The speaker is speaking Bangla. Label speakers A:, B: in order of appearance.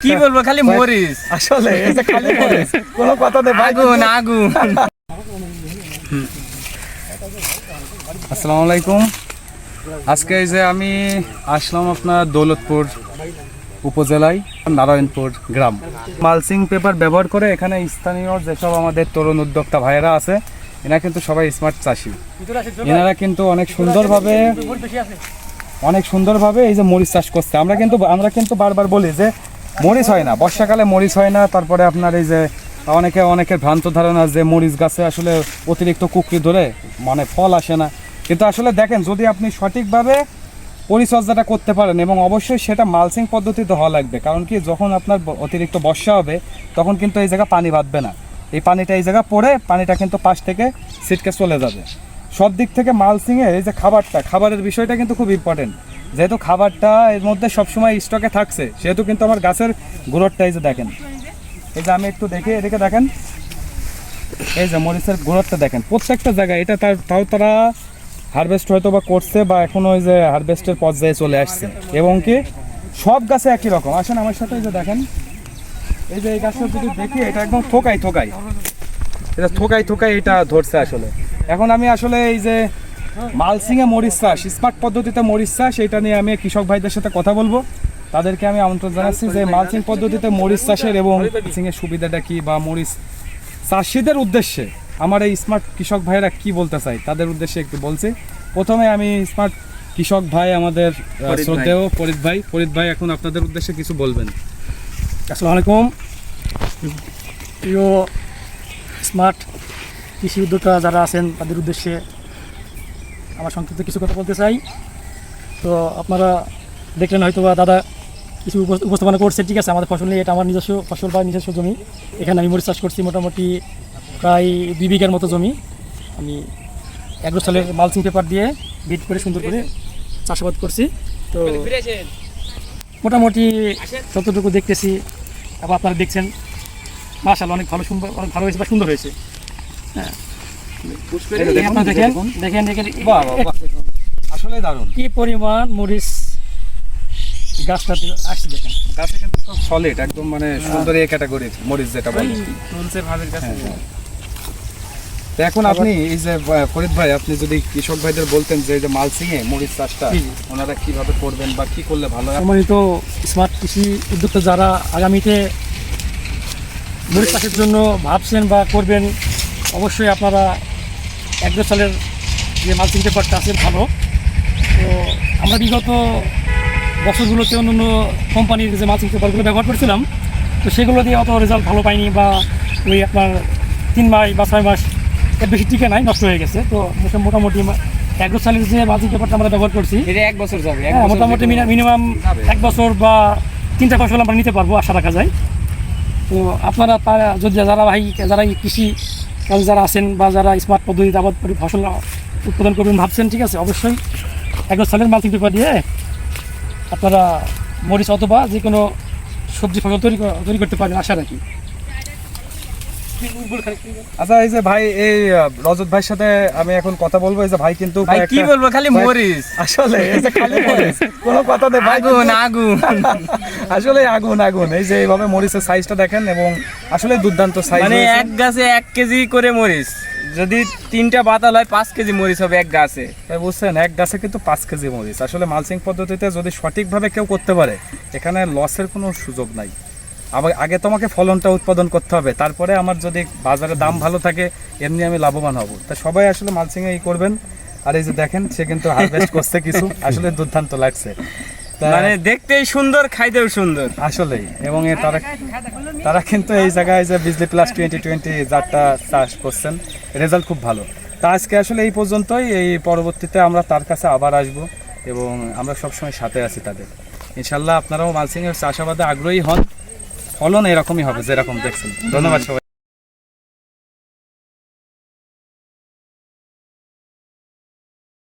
A: কি বলব খালি মরিস
B: আসলে খালি কোনো কথা নেই
A: আগুন আগুন।
B: আসসালামু আলাইকুম। আজকে এই যে আমি আসলাম আপনার দৌলতপুর উপজেলায় নারায়ণপুর গ্রাম। মালসিং পেপার ব্যবহার করে এখানে স্থানীয় যেসব আমাদের তরুণ উদ্যোক্তা ভাইয়েরা আছে এরা কিন্তু সবাই স্মার্ট চাষি। এনারা কিন্তু অনেক সুন্দরভাবে অনেক সুন্দরভাবে এই যে মরিচ চাষ করছে। আমরা কিন্তু আমরা কিন্তু বারবার বলি যে মরিচ হয় না, বর্ষাকালে মরিচ হয় না, তারপরে আপনার এই যে অনেকে, অনেকের ভ্রান্ত ধারণা যে মরিচ গাছে আসলে অতিরিক্ত কুকরি ধরে মানে ফল আসে না। কিন্তু আসলে দেখেন, যদি আপনি সঠিকভাবে পরিচর্যাটা করতে পারেন এবং অবশ্যই সেটা মালসিং পদ্ধতিতে হওয়া লাগবে, কারণ কি, যখন আপনার অতিরিক্ত বর্ষা হবে, তখন কিন্তু এই জায়গা পানি বাঁধবে না। এই পানিটা এই জায়গা পড়ে, পানিটা কিন্তু পাশ থেকে সিটকে চলে যাবে। সব দিক থেকে মালসিংয়ের এই যে খাবারটা, খাবারের বিষয়টা কিন্তু খুব ইম্পর্টেন্ট যেহেতু খাবারটা এর মধ্যে সবসময় স্টকে থাকছে, সেহেতু কিন্তু আমার গাছের গ্রোথটা এই যে দেখেন। এই যে আমি একটু দেখি, এদিকে দেখেন। এই যে মরিচের গ্রোথটা দেখেন। প্রত্যেকটা জায়গায় এটা তার তাও তারা হারভেস্ট হয়তো বা করছে বা এখনও ওই যে হারভেস্টের পর্যায়ে চলে আসছে। এবং কি সব গাছে একই রকম। আসেন আমার সাথে এই যে দেখেন। এই যে এই গাছটা যদি দেখি, এটা একদম থোকাই থোকাই এটা থোকাই থোকাই এটা ধরছে আসলে। এখন আমি আসলে এই যে মালসিংয়ে মরিচ চাষ স্মার্ট পদ্ধতিতে মরিচ চাষ এটা নিয়ে আমি কৃষক ভাইদের সাথে কথা বলব। তাদেরকে আমি আমন্ত্রণ জানাচ্ছি যে মালসিং পদ্ধতিতে মরিচ চাষের এবং মালসিংয়ের সুবিধাটা কি বা মরিচ চাষিদের উদ্দেশ্যে আমার এই স্মার্ট কৃষক ভাইরা কি বলতে চাই তাদের উদ্দেশ্যে একটু বলছি। প্রথমে আমি স্মার্ট কৃষক ভাই আমাদের। শ্রদ্ধেয় ফরিদ ভাই। ফরিদ ভাই এখন আপনাদের উদ্দেশ্যে কিছু বলবেন।
C: আসসালামু আলাইকুম। প্রিয় স্মার্ট কৃষি উদ্যোক্তা যারা আছেন তাদের উদ্দেশ্যে আমার সংক্ষিপ্ত কিছু কথা বলতে চাই। তো আপনারা দেখলেন হয়তো বা দাদা কিছু উপ- উপস্থাপনা করছে, ঠিক আছে? আমাদের ফসল নিয়ে এটা আমার নিজস্ব ফসল বা নিজস্ব জমি। এখানে আমি মরিচ চাষ করছি, মোটামুটি প্রায় দুই বিঘার মতো জমি। আমি এগারো সালের মালচিং পেপার দিয়ে বিট করে সুন্দর করে চাষাবাদ করছি। তো মোটামুটি যতটুকু দেখতেছি আবার আপনারা দেখছেন মাশাল অনেক ভালো সুন্দর, অনেক ভালো হয়েছে বা সুন্দর হয়েছে। হ্যাঁ। দেখেন দেখেন দেখেন।
B: বাহ বাহ বাহ। আসলে দারুণ।
C: কি পরিমাণ মরিচ গাছটাতে আসছে দেখেন।
B: গাছে কিন্তু সব সলিড একদম মানে সুন্দর এই ক্যাটাগরির মরিচ যেটা বলে।
A: তুলসে ভাবের কাছে
B: এখন আপনি এই যে ফরিদ ভাই আপনি যদি কৃষক ভাইদের বলতেন যে এই যে মালসিং এ মরিচ চাষটা। ওনারা কীভাবে করবেন বা কি করলে ভালো হয়?
C: সম্মানিত স্মার্ট কৃষি উদ্যোক্তা যারা আগামীতে মরিচ চাষের জন্য ভাবছেন বা করবেন অবশ্যই আপনারা এক দু সালের যে মালচিং পেপারটা আছে ভালো। তো আমরা বিগত বছরগুলোতে অন্য অন্য কোম্পানির যে মালচিং পেপারগুলো ব্যবহার করছিলাম তো সেগুলো দিয়ে অত রেজাল্ট ভালো পাইনি বা ওই আপনার তিন মাস বা ছয় মাস এর বেশি টিকে নাই নষ্ট হয়ে গেছে। তো মোটামুটি এক সালের যে মালচিং পেপারটা আমরা ব্যবহার করছি।
A: এটা এক বছর যাবে
C: হ্যাঁ মোটামুটি মিনিমাম এক বছর বা তিনটা ফসল আমরা নিতে পারব আশা রাখা যায়। তো আপনারা তারা যদি যারা ভাই যারা কৃষি কাজ যারা আছেন বা যারা স্মার্ট পদ্ধতিতে আবাদ করে ফসল উৎপাদন করবেন ভাবছেন, ঠিক আছে, অবশ্যই একবার সালের মালচিং পেপার দিয়ে আপনারা মরিচ অথবা যে কোনো সবজি ফসল তৈরি তৈরি করতে পারেন, আশা রাখি।
B: আচ্ছা এই যে ভাই এই রজত ভাইয়ের সাথে আমি এখন কথা বলব। এই যে ভাই কিন্তু
A: ভাই কি বলব? খালি মরিস
B: আসলে এই যে খালি মরিচ। কোনো কথা নেই
A: আগুন আগুন।
B: আসলে আগুন আগুন। এই যে এইভাবে মরিচের সাইজটা দেখেন এবং আসলে দুর্দান্ত সাইজ
A: মানে এক গাছে এক কেজি করে মরিস যদি তিনটা বাতাল হয় পাঁচ কেজি মরিচ হবে এক গাছে।
B: তাই বুঝছেন এক গাছে কিন্তু পাঁচ কেজি মরিচ। আসলে মালচিং পদ্ধতিতে যদি সঠিকভাবে কেউ করতে পারে এখানে লসের কোনো সুযোগ নাই। আবার আগে তোমাকে ফলনটা উৎপাদন করতে হবে তারপরে আমার যদি বাজারে দাম ভালো থাকে এমনি আমি লাভবান হব। তা সবাই আসলে মালচিং এই করবেন। আর এই যে দেখেন সে কিন্তু হারভেস্ট করছে কিছু। আসলে দুর্দান্ত লাগছে।
A: মানে দেখতেই সুন্দর খাইতেও সুন্দর।
B: আসলেই। এবং তারা তারা কিন্তু এই জায়গায় যে বিজলি প্লাস টোয়েন্টি টোয়েন্টি যারটা চাষ করছেন রেজাল্ট খুব ভালো। তা আজকে আসলে এই পর্যন্তই। এই পরবর্তীতে আমরা তার কাছে আবার আসব এবং আমরা সবসময় সাথে আছি তাদের। ইনশাল্লাহ আপনারাও মালসিংয়ের চাষাবাদে আগ্রহী হন। ফলন এরকমই হবে যেরকম দেখছেন। ধন্যবাদ সবাই